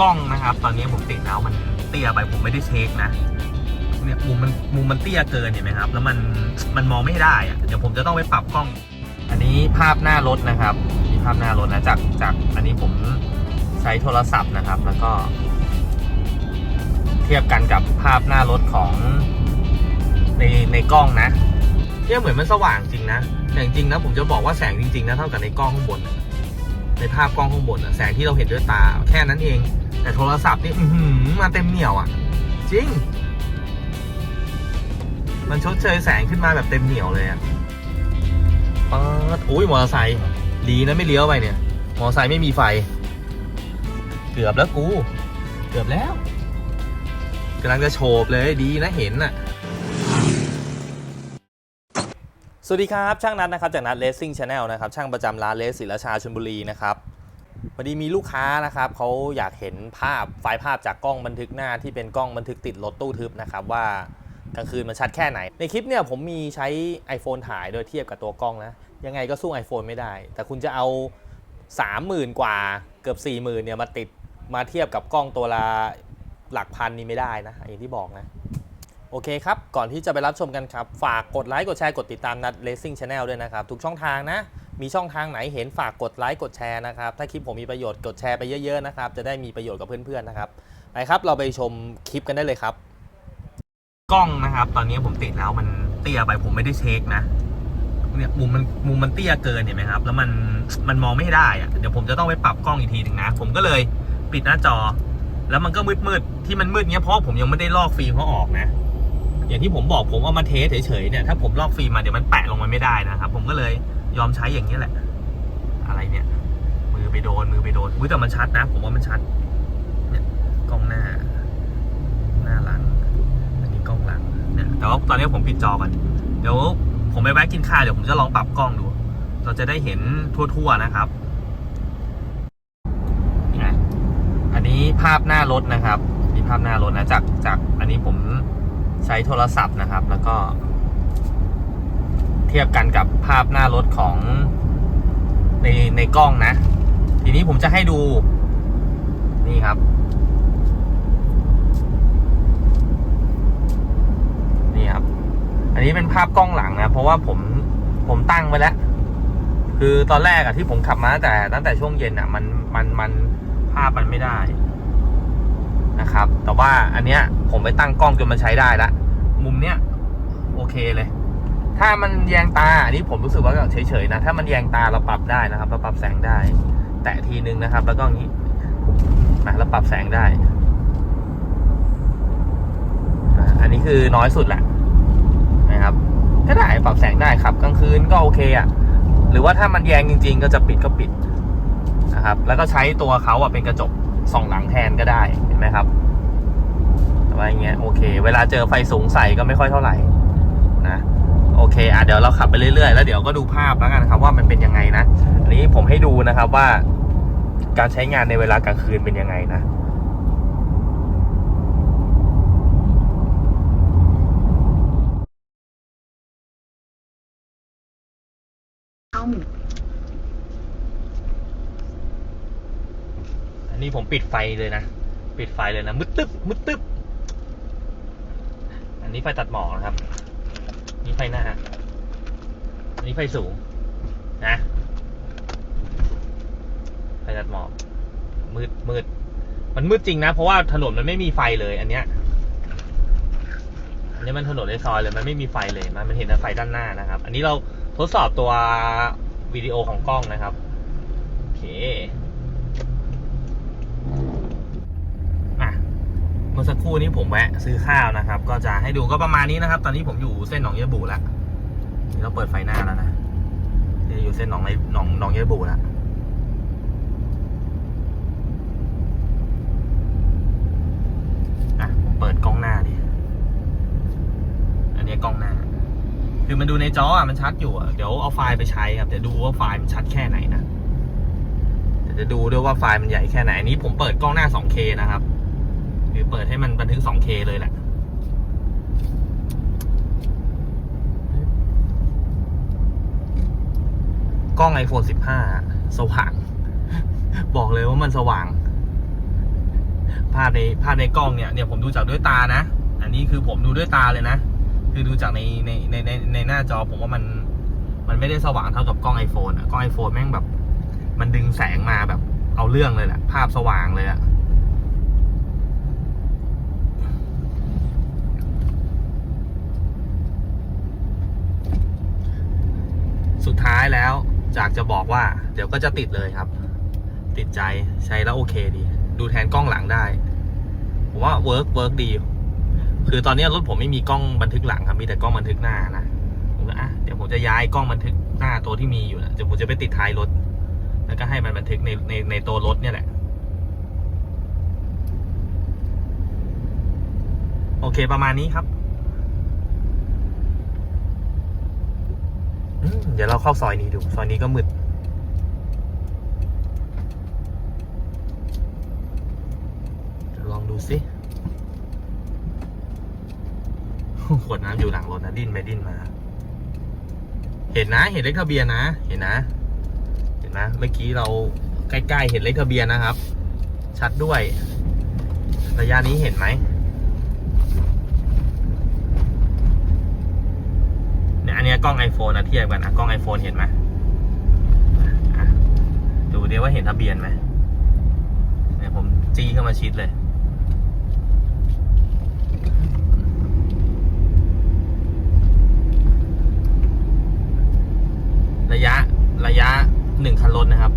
กล้องนะครับ ตอนนี้ผมติดแล้วมันเตี้ยไปผมไม่ได้เช็คนะเนี่ยมุมมันมุมมันเตี้ยเกินเห็นไหมครับ แล้วมันมันมองไม่ได้อะเดี๋ยวผมจะต้องไปปรับกล้อง อันนี้ภาพหน้ารถนะครับนี่ภาพหน้ารถนะจากจากอันนี้ผมใช้โทรศัพท์นะครับ แล้วก็ เทียบกันกับภาพหน้ารถของในในกล้องนะเนี่ยเหมือนมันสว่างจริงนะแต่จริงนะผมจะบอกว่าแสงจริงๆนะเท่ากับในกล้องข้างบน ในภาพกล้องข้างบนอะแสงที่เราเห็นด้วยตาแค่นั้นเอง แต่โทรศัพท์นี่อืมาเต็มเหนียวอะ จริง มันชดเชยแสงขึ้นมาแบบเต็มเหนียวเลยอะปาดโอ้ยมอเตอร์ไซค์ดีนะไม่เลี้ยวไปเนี่ย มอเตอร์ไซค์ไม่มีไฟ เกือบแล้วกู เกือบแล้วกำลังจะโฉบเลยดีนะเห็นน่ะสวัสดีครับ ช่างนัดนะครับจากนัดเลสซิ่งชาแนลนะครับช่างประจำร้านเลสศิลชาชลบุรีนะครับ พอดีมีลูกค้านะครับเขาอยากเห็นภาพไฟล์ภาพจากกล้องบันทึกหน้าที่เป็นกล้องบันทึกติดรถตู้ทึบนะครับว่ากลางคืนมันชัดแค่ไหน ในคลิปเนี่ยผมมีใช้ iPhone ถ่ายโดยเทียบกับตัวกล้องนะยังไงก็สู้ iPhone ไม่ได้ แต่คุณจะเอา 30,000 กว่าเกือบ 40,000เนี่ยมาติดมาเทียบกับกล้องตัวละหลักพันนี่ไม่ได้นะอย่างที่บอกนะ โอเคครับ ก่อนที่จะไปรับชมกันครับ ฝากกดไลค์กดแชร์กดติดตามนัด Racing Channel ด้วยนะครับ ทุกช่องทางนะ มีช่องทางไหนเห็นฝากกดไลค์กดแชร์นะครับ ถ้าคลิปผมมีประโยชน์กดแชร์ไปเยอะๆนะครับ จะได้มีประโยชน์กับเพื่อนๆนะครับไปครับเราไปชมคลิปกันได้เลยครับ กล้องนะครับ ตอนนี้ผมติดแล้วมันเตี้ยไปผมไม่ได้เช็คนะเนี่ยมุมมันมุมมันเตี้ยเกินเห็นไหมครับ แล้วมันมันมองไม่ได้อะเดี๋ยวผมจะต้องไปปรับกล้องอีกทีหนึ่งนะ ผมก็เลยปิดหน้าจอ แล้วมันก็มืดมืดๆที่มันมืดเนี้ยเพราะผมยังไม่ได้ลอกฟิล์มเขาออกนะ อย่างที่ผมบอกผมเอามาเทสเฉยๆเนี่ยถ้าผมลอกฟิล์มมาเดี๋ยวมันแปะลงมาไม่ได้นะครับ ผมก็เลย ยอมใช้อย่างนี้แหละ อะไรเนี่ย มือไปโดน มือไปโดนอุ้ยแต่มันชัดนะ ผมว่ามันชัด เนี่ยกล้องหน้า หน้าหลัง อันนี้กล้องหลัง เนี่ย แต่ว่าตอนนี้ผมปิดจอก่อนเดี๋ยวผมไปแวะกินข้าวเดี๋ยวผมจะลองปรับกล้องดู เราจะได้เห็นทั่วๆนะครับนี่ไงอันนี้ภาพหน้ารถนะครับนี่ภาพหน้ารถนะจากจากอันนี้ผมใช้โทรศัพท์นะครับ แล้วก็ เทียบกันกับภาพหน้ารถของในในกล้องนะ ทีนี้ผมจะให้ดูนี่ครับ นี่ครับ อันนี้เป็นภาพกล้องหลังนะ เพราะว่าผมผมตั้งไว้แล้ว คือตอนแรกอะที่ผมขับมาตั้งแต่ตั้งแต่ช่วงเย็นอะมันมันมันภาพมันไม่ได้นะครับ แต่ว่าอันเนี้ยผมไปตั้งกล้องจนมันใช้ได้ละมุมเนี้ยโอเคเลย ถ้ามันแยงตาอันนี้ผมรู้สึกว่าเฉยๆนะ ถ้ามันแยงตาเราปรับได้นะครับ เราปรับแสงได้ แตะทีนึงนะครับ แล้วก็อย่างนี้นะเราปรับแสงได้ อันนี้คือน้อยสุดแหละนะครับก็ได้ปรับแสงได้ครับกลางคืนก็โอเคอะหรือว่าถ้ามันแยงจริง ๆ ก็จะปิดก็ปิดนะครับ แล้วก็ใช้ตัวเขาอะเป็นกระจกส่องหลังแทนก็ได้เห็นไหมครับอะไรเงี้ยโอเค เวลาเจอไฟสูงใส่ก็ไม่ค่อยเท่าไหร่นะ โอเคอะเดี๋ยวเราขับไปเรื่อยๆ แล้วเดี๋ยวก็ดูภาพแล้วกันครับ ว่ามันเป็นยังไงนะ อันนี้ผมให้ดูนะครับว่า การใช้งานในเวลากลางคืนเป็นยังไงนะอ้าอันนี้ผมปิดไฟเลยนะ ปิดไฟเลยนะ มืดตึ๊บมืดตึ๊บอันนี้ไฟตัดหมอกนะครับ นี่ไฟหน้าอันนี้ไฟสูง นะไฟตัดหมอกมืดมืด มันมืดจริงนะ เพราะว่าถนนมันไม่มีไฟเลยอันเนี้ย อันนี้มันถนนในซอยเลย มันไม่มีไฟเลย มันมันเห็นแต่ไฟด้านหน้านะครับ อันนี้เราทดสอบตัววิดีโอของกล้องนะครับ โอเค อะเมื่อสักครู่นี้ผมแวะซื้อข้าวนะครับ ก็จะให้ดูก็ประมาณนี้นะครับ ตอนนี้ผมอยู่เส้นหนองเยบูแล้วนี่เราเปิดไฟหน้าแล้วนะนี่อยู่เส้นหนองในหนองหนองเยบูแล้วอะผมเปิดกล้องหน้าดิ อันนี้กล้องหน้า คือมันดูในจออะมันชัดอยู่อะ เดี๋ยวเอาไฟล์ไปใช้ครับ เดี๋ยวดูว่าไฟล์มันชัดแค่ไหนนะ เดี๋ยวจะดูด้วยว่าไฟล์มันใหญ่แค่ไหน อันนี้ผมเปิดกล้องหน้า 2K นะครับ หรือเปิดให้มันบันทึก 2K เลยแหละกล้อง iPhone 15 สว่าง บอกเลยว่ามันสว่าง ภาพในภาพในกล้องเนี่ยเนี่ยผมดูจากด้วยตานะ อันนี้คือผมดูด้วยตาเลยนะ คือดูจากในในในในในหน้าจอผมว่ามัน มันไม่ได้สว่างเท่ากับกล้อง iPhone อะกล้อง iPhone แม่งแบบ มันดึงแสงมาแบบเอาเรื่องเลยแหละ ภาพสว่างเลยอะ สุดท้ายแล้วจากจะบอกว่า เดี๋ยวก็จะติดเลยครับ ติดใจใช้แล้วโอเคดี ดูแทนกล้องหลังได้ ผมว่าเวิร์กเวิร์กดี คือตอนนี้รถผมไม่มีกล้องบันทึกหลังครับมีแต่กล้องบันทึกหน้านะผมก็อะเดี๋ยวผมจะย้ายกล้องบันทึกหน้าตัวที่มีอยู่นะเดี๋ยวผมจะไปติดท้ายรถ แล้วก็ให้มันบันทึกในในในตัวรถเนี่ยแหละโอเคประมาณนี้ครับอืม เดี๋ยวเราเข้าซอยนี้ดู ซอยนี้ก็มืดลองดูสิขวดน้ำอยู่หลังรถนะดิ้นไปดิ้นมา เห็นนะ เห็นเลขทะเบียนนะ เห็นนะ เห็นนะ เมื่อกี้เราใกล้ๆเห็นเลขทะเบียนนะครับ ชัดด้วย ระยะนี้เห็นไหมเนี่ย อันนี้กล้อง iPhone นะเทียบกันนะกล้อง iPhone เห็นไหมดูดิว่าเห็นทะเบียนไหมเนี่ยผมจี้เข้ามาชิดเลยระยะระยะหนึ่งคันรถนะครับ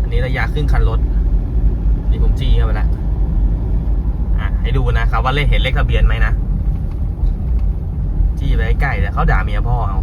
อันนี้ระยะครึ่งคันรถ นี่ผมจี้เข้าไปแล้วอะให้ดูนะครับว่าเลขเห็นเลขทะเบียนไหมนะ จี้ไปใกล้ๆแต่เขาด่าเมียพ่อเอา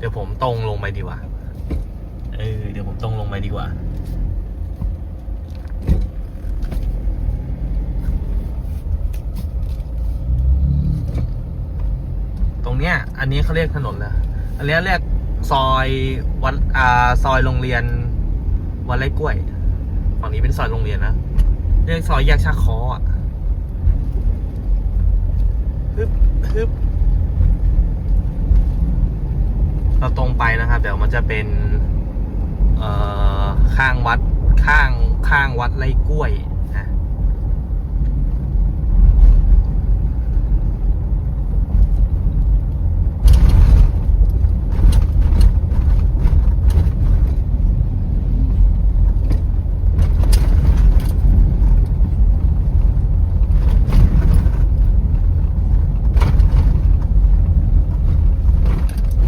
เดี๋ยวผมตรงลงไปดีกว่า เออ เดี๋ยวผมตรงลงไปดีกว่า ตรงเนี้ย อันนี้เขาเรียกถนนแล้วอันนี้เรียกซอยวัดอ่าซอยโรงเรียนวัดไร่กล้วย ฝั่งนี้เป็นซอยโรงเรียนนะ เรียกซอยแยกชาคออะฮึบฮึบ เราตรงไปนะครับ เดี๋ยวมันจะเป็นเอ่อข้างวัดข้างข้างวัดไร่กล้วยนะ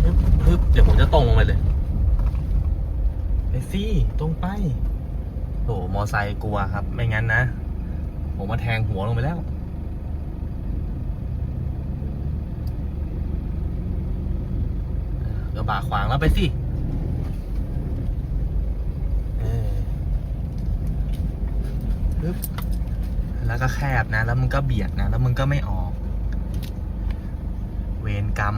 ฮึบฮึบเดี๋ยวผมจะตรงลงไปเลยไปสิตรงไปโอ้มอ ไซค์กลัวครับ ไม่งั้นนะ ผมมาแทงหัวลงไปแล้ว กระบะขวางแล้วไปสิแล้วก็แคบนะ แล้วมึงก็เบียดนะ แล้วมึงก็ไม่ออก เวรกรรม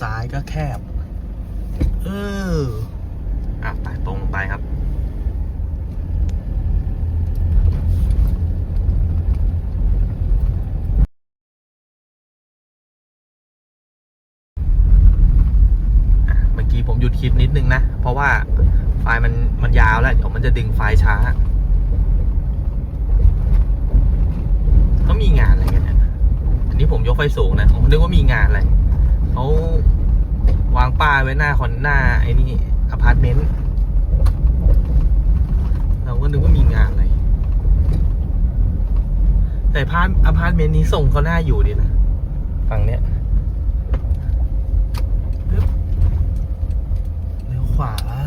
ซ้ายก็แคบ เออ อะไปตรงไปครับเมื่อกี้ผมหยุดคลิปนิดนึงนะ เพราะว่าไฟมันมันยาวแล้ว เดี๋ยวมันจะดึงไฟช้าเขามีงานอะไรกันเนี่ย อันนี้ผมยกไฟสูงนะ ผมนึกว่ามีงานอะไรเขาวางป้ายไว้หน้าคอนหน้าไอ้นี่ อพาร์ตเมนต์เราก็นึกว่ามีงานอะไร แต่พาร์ตอพาร์ตเมนต์นี้ส่งเขาหน้าอยู่ดีนะฝั่งเนี้ยปึ๊บเลี้ยวขวาขวา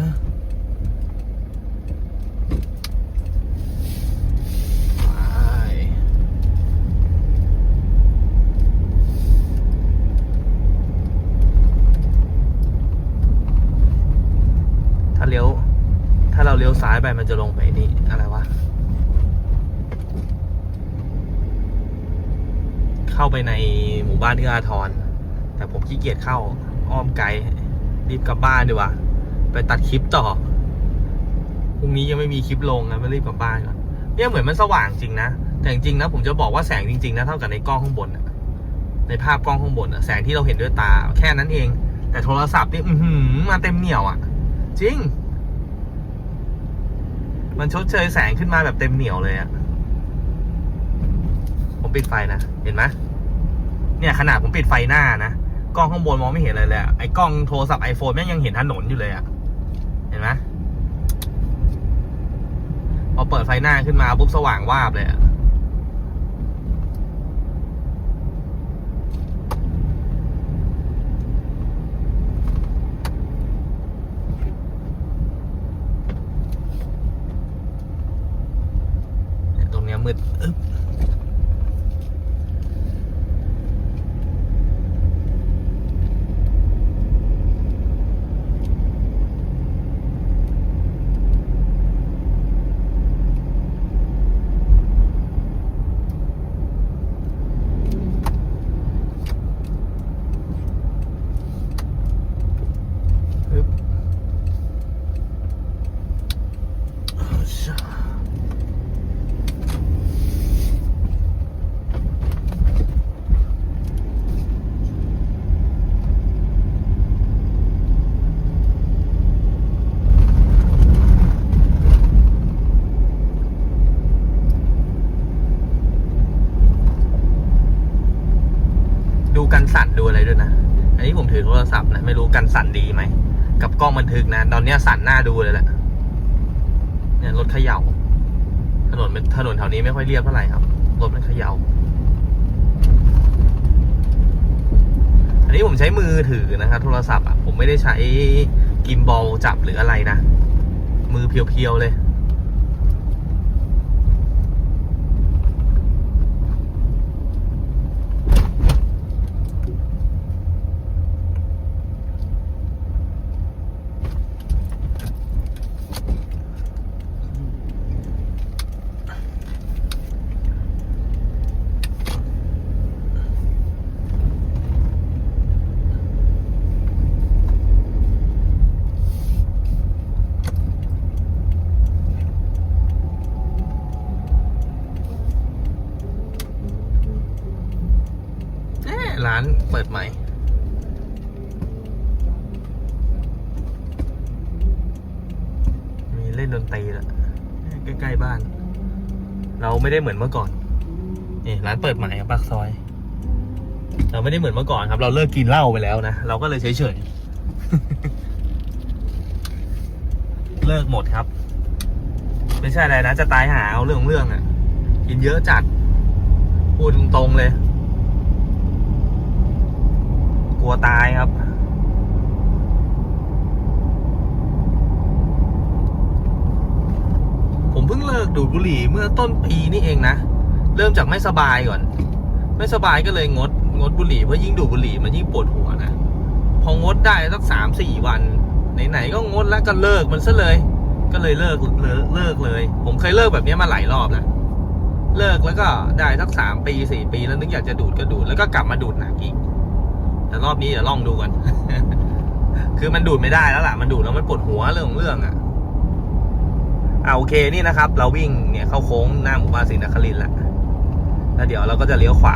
ซ้ายไปมันจะลงไปนี่อะไรวะ เข้าไปในหมู่บ้านเอื้ออาทร แต่ผมขี้เกียจเข้าอ้อมไกลรีบกลับบ้านดีกว่า ไปตัดคลิปต่อ พรุ่งนี้ยังไม่มีคลิปลงนะไม่รีบกลับบ้านก่อนเนี่ยเหมือนมันสว่างจริงนะ แต่จริงนะ ผมจะบอกว่าแสงจริงๆนะเท่ากับในกล้องข้างบนอะในภาพกล้องข้างบนอะแสงที่เราเห็นด้วยตา แค่นั้นเอง แต่โทรศัพท์นี่อืมาเต็มเหนียวอะจริง มันชดเชยแสงขึ้นมาแบบเต็มเหนียวเลยอะผมปิดไฟนะ เห็นไหมเนี่ยขนาดผมปิดไฟหน้านะ กล้องข้างบนมองไม่เห็นอะไรเลยอะไอ้กล้องโทรศัพท์ไอโฟนแม่งยังเห็นถนนอยู่เลยอะเห็นไหมพอเปิดไฟหน้าขึ้นมาปุ๊บสว่างวาบเลยอะเนี่ยตรงเนี้ยมืดอึ๊บอึ๊บเอาช่า ดูกันสั่นดูอะไรด้วยนะ อันนี้ผมถือโทรศัพท์นะ ไม่รู้กันสั่นดีไหม กับกล้องบันทึกนะ ตอนนี้สั่นหน้าดูเลยแหละ เนี่ยรถเขย่า ถนนเป็นถนนแถวนี้ไม่ค่อยเรียบเท่าไหร่ครับ รถมันเขย่า อันนี้ผมใช้มือถือนะครับ โทรศัพท์อะ ผมไม่ได้ใช้กิมบอลจับหรืออะไรนะ มือเพียวๆเลย เอ๊ะร้านเปิดใหม่ มีเล่นดนตรีแล้วใกล้ๆบ้าน เราไม่ได้เหมือนเมื่อก่อนนี่ร้านเปิดใหม่กับปากซอย เราไม่ได้เหมือนเมื่อก่อนครับ เราเลิกกินเหล้าไปแล้วนะ เราก็เลยเฉยๆ เลิกหมดครับ ไม่ใช่อะไรนะ จะตายหาเอาเรื่องของเรื่องอะ กินเยอะจัด พูดตรงๆเลย กลัวตายครับ ผมเพิ่งเลิก ดูดบุหรี่เมื่อต้นปีนี่เองนะ เริ่มจากไม่สบายก่อน ไม่สบายก็เลยงดงดบุหรี่เพราะยิ่งดูดบุหรี่มันยิ่งปวดหัวนะพองดได้สักสามสี่วันไหนๆก็งดแล้วก็เลิกมันซะเลย ก็เลยเลิกเลิกเลิกเลย ผมเคยเลิกแบบนี้มาหลายรอบแล้วเลิกแล้วก็ได้สักสามปีสี่ปีแล้วนึกอยากจะดูดก็ดูดแล้วก็กลับมาดูดหนักอีกแต่รอบนี้เดี๋ยวลองดูกัน คือมันดูดไม่ได้แล้วล่ะ มันดูดแล้วมันปวดหัวเรื่องของเรื่องอะ่ะ อ่าโอเคนี่นะครับ เราวิ่งเนี่ยเข้าโค้งหน้าหมู่บ้านศรีนครินทร์แล้วแล้วเดี๋ยวเราก็จะเลี้ยวขวา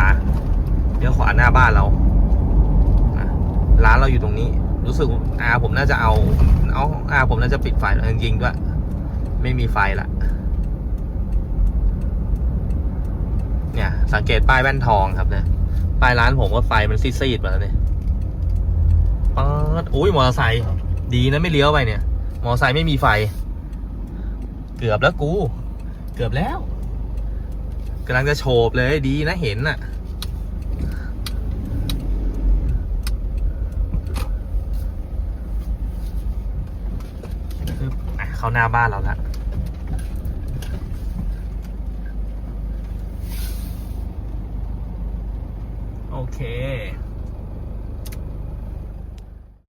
เลี้ยวขวาหน้าบ้านเราร้านเราอยู่ตรงนี้ รู้สึกอาผมน่าจะเอาเอาอาผมน่าจะปิดไฟจริงๆด้วย ไม่มีไฟละเนี่ย สังเกตป้ายแว่นทองครับเนี่ยป้ายร้านผมก็ไฟมันซีดๆมาแล้วเนี่ยป๊าดอุ้ยมอเตอร์ไซค์ดีนะไม่เลี้ยวไปเนี่ย มอเตอร์ไซค์ไม่มีไฟ เกือบแล้วกู เกือบแล้วกำลังจะโฉบเลยดีนะเห็นน่ะปึ๊บอะเข้าหน้าบ้านเราแล้วโอเค